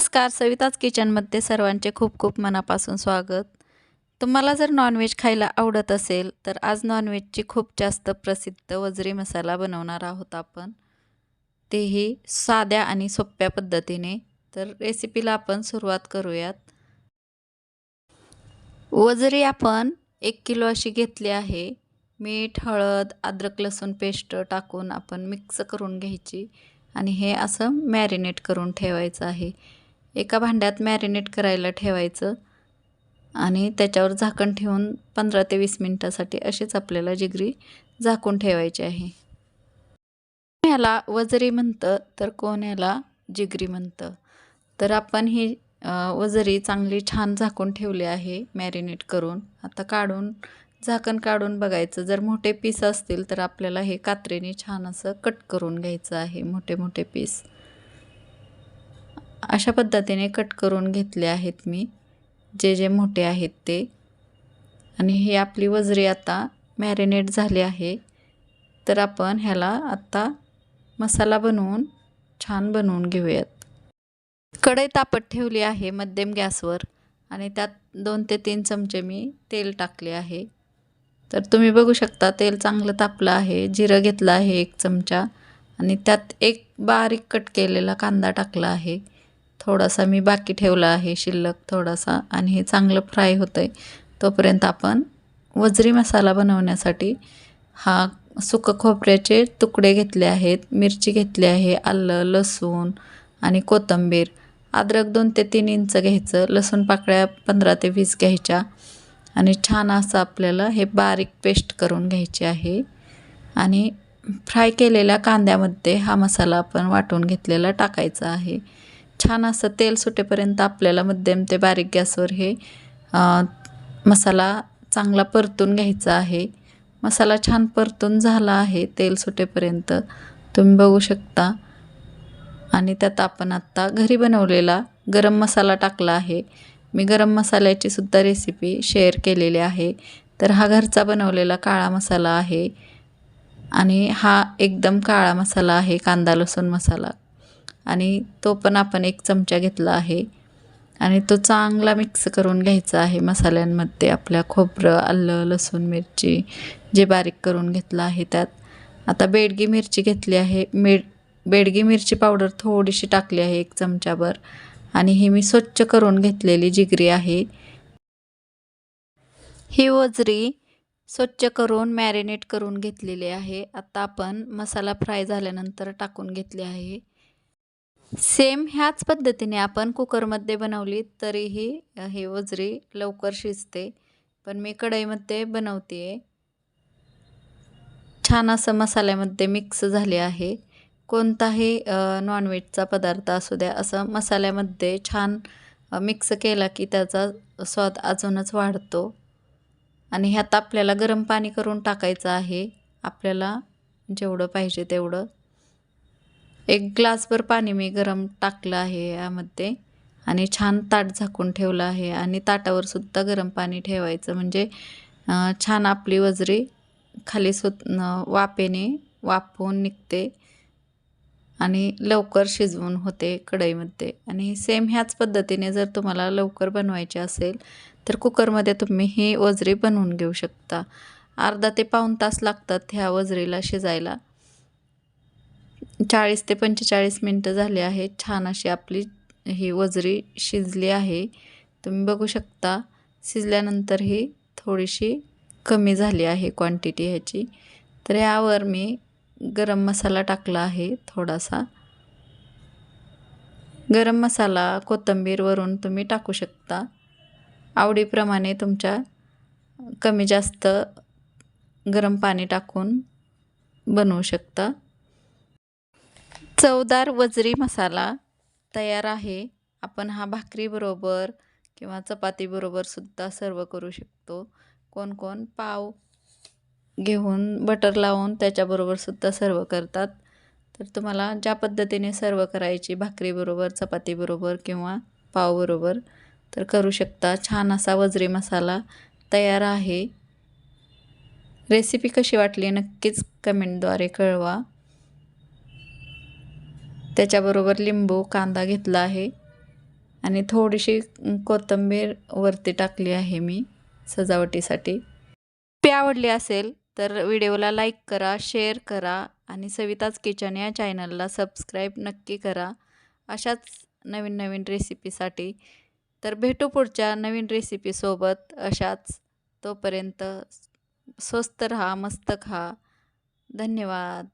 नमस्कार सविताज किचनमध्ये सर्वांचे खूप खूप मनापासून स्वागत. तुम्हाला जर नॉनव्हेज खायला आवडत असेल तर आज नॉनव्हेजची खूप जास्त प्रसिद्ध वजरी मसाला बनवणार आहोत आपण. तेही साध्या आणि सोप्या पद्धतीने. तर रेसिपीला आपण सुरुवात करूयात. वजरी आपण एक किलो अशी घेतली आहे. मीठ हळद अद्रक लसूण पेस्ट टाकून आपण मिक्स करून घ्यायची आणि हे असं मॅरिनेट करून ठेवायचं आहे. एका भांड्यात मॅरिनेट करायला ठेवायचं आणि त्याच्यावर झाकण ठेवून पंधरा ते वीस मिनटासाठी अशीच आपल्याला जिगरी झाकून ठेवायची आहे. ह्याला वजरी म्हणतं तर कोण्याला जिगरी म्हणतं? तर आपण ही वजरी चांगली छान झाकून ठेवली आहे मॅरिनेट करून. आता काढून झाकण काढून बघायचं. जर मोठे पीस असतील तर आपल्याला हे कात्रीने छान असं कट करून घ्यायचं आहे मोठे मोठे पीस अशा पद्धतीने कट करून घेतले आहेत मी. जे जे मोठे आहेत ते. आणि हे आपली वजरी आता मॅरिनेट झाली आहे. तर आपण ह्याला आत्ता मसाला बनवून छान बनवून घेऊयात. कढई तापत ठेवली आहे मध्यम गॅसवर आणि त्यात दोन ते तीन चमचे मी तेल टाकले आहे. तर तुम्ही बघू शकता तेल चांगलं तापलं आहे जिरं घेतलं आहे एक चमचा आणि त्यात एक बारीक कट केलेला कांदा टाकला आहे. थोडासा मी बाकी ठेवला आहे शिल्लक थोडासा आणि हे चांगलं फ्राय होतं आहे तोपर्यंत आपण वजरी मसाला बनवण्यासाठी हा सुकं खोबऱ्याचे तुकडे घेतले आहेत मिरची घेतली आहे आलं लसूण आणि कोथिंबीर. अद्रक दोन ते तीन इंच घ्यायचं लसूण पाकळ्या पंधरा ते वीस घ्यायच्या आणि छान असं आपल्याला हे बारीक पेस्ट करून घ्यायचे आहे. आणि फ्राय केलेल्या कांद्यामध्ये हा मसाला आपण वाटून घेतलेला टाकायचा आहे. छान असं तेल सुटेपर्यंत आपल्याला मध्यम ते बारीक गॅसवर हे मसाला चांगला परतून घ्यायचा आहे. मसाला छान परतून झाला आहे तेल सुटेपर्यंत. तुम्ही बघू शकता. आणि त्यात आपण आत्ता घरी बनवलेला गरम मसाला टाकला आहे. मी गरम मसाल्याची सुद्धा रेसिपी शेअर केलेली आहे. तर हा घरचा बनवलेला काळा मसाला आहे. आणि हा एकदम काळा मसाला आहे कांदा लसूण मसाला. आणि तो पण आपण एक चमचा घेतला आहे. आणि तो चांगला मिक्स करून घ्यायचा आहे मसाल्यांमध्ये आपल्या खोबरं आलं लसूण मिरची जे बारीक करून घेतलं आहे त्यात. आता बेडगी मिरची घेतली आहे. मिर बेडगी मिरची पावडर थोडीशी टाकली आहे एक चमचाभर. आणि ही मी स्वच्छ करून घेतलेली जिगरी आहे. ही वजरी स्वच्छ करून मॅरिनेट करून घेतलेली आहे. आता आपण मसाला फ्राय झाल्यानंतर टाकून घेतली आहे. सेम ह्याच पद्धतीने आपण कुकरमध्ये बनवली तरीही हे वजरी लवकर शिजते. पण मी कढईमध्ये बनवते छान असं मसाल्यामध्ये मिक्स झाले आहे. कोणताही नॉनव्हेजचा पदार्थ असू द्या असं मसाल्यामध्ये छान मिक्स केला की त्याचा स्वाद अजूनच वाढतो. आणि ह्यात आपल्याला गरम पाणी करून टाकायचं आहे. आपल्याला जेवढं पाहिजे तेवढं. एक ग्लासभर पाणी मी गरम टाकलं आहे यामध्ये आणि छान ताट झाकून ठेवलं आहे आणि ताटावर सुद्धा गरम पाणी ठेवायचं. म्हणजे छान आपली वजरी खाली सु वापेने वाफवून निघते आणि लवकर शिजवून होते कढईमध्ये. आणि सेम ह्याच पद्धतीने जर तुम्हाला लवकर बनवायचे असेल तर कुकरमध्ये तुम्ही ही वजरी बनवून घेऊ शकता. अर्धा ते पाऊण तास लागतात ह्या वजरीला शिजायला. चाळीस ते पंचेचाळीस मिनटं झाले आहेत छान अशी आपली ही वजरी शिजली आहे. तुम्ही बघू शकता शिजल्यानंतर ही थोडीशी कमी झाली आहे क्वांटिटी ह्याची. तर यावर मी गरम मसाला टाकला आहे थोडासा. गरम मसाला कोथंबीरवरून तुम्ही टाकू शकता. आवडीप्रमाणे तुमच्या कमी जास्त गरम पाणी टाकून बनवू शकता. चवदार वजरी मसाला तयार आहे. आपण हा भाकरीबरोबर किंवा चपातीबरोबरसुद्धा सर्व करू शकतो. कोण कोण पाव घेऊन बटर लावून त्याच्याबरोबरसुद्धा सर्व करतात. तर तुम्हाला ज्या पद्धतीने सर्व करायची भाकरीबरोबर चपातीबरोबर किंवा पावबरोबर तर करू शकता. छान असा वजरी मसाला तयार आहे. रेसिपी कशी वाटली नक्कीच कमेंटद्वारे कळवा. त्याच्याबरोबर लिंबू कांदा घेतला आहे. आणि थोडीशी कोथिंबीर वरती टाकली आहे मी सजावटीसाठी. पी आवडली असेल तर व्हिडिओला लाईक करा शेअर करा आणि सविताज किचन या चॅनलला सबस्क्राईब नक्की करा. अशाच नवीन नवीन रेसिपीसाठी तर भेटू पुढच्या नवीन रेसिपीसोबत अशाच तोपर्यंत स्वस्त रहा मस्त खा. धन्यवाद.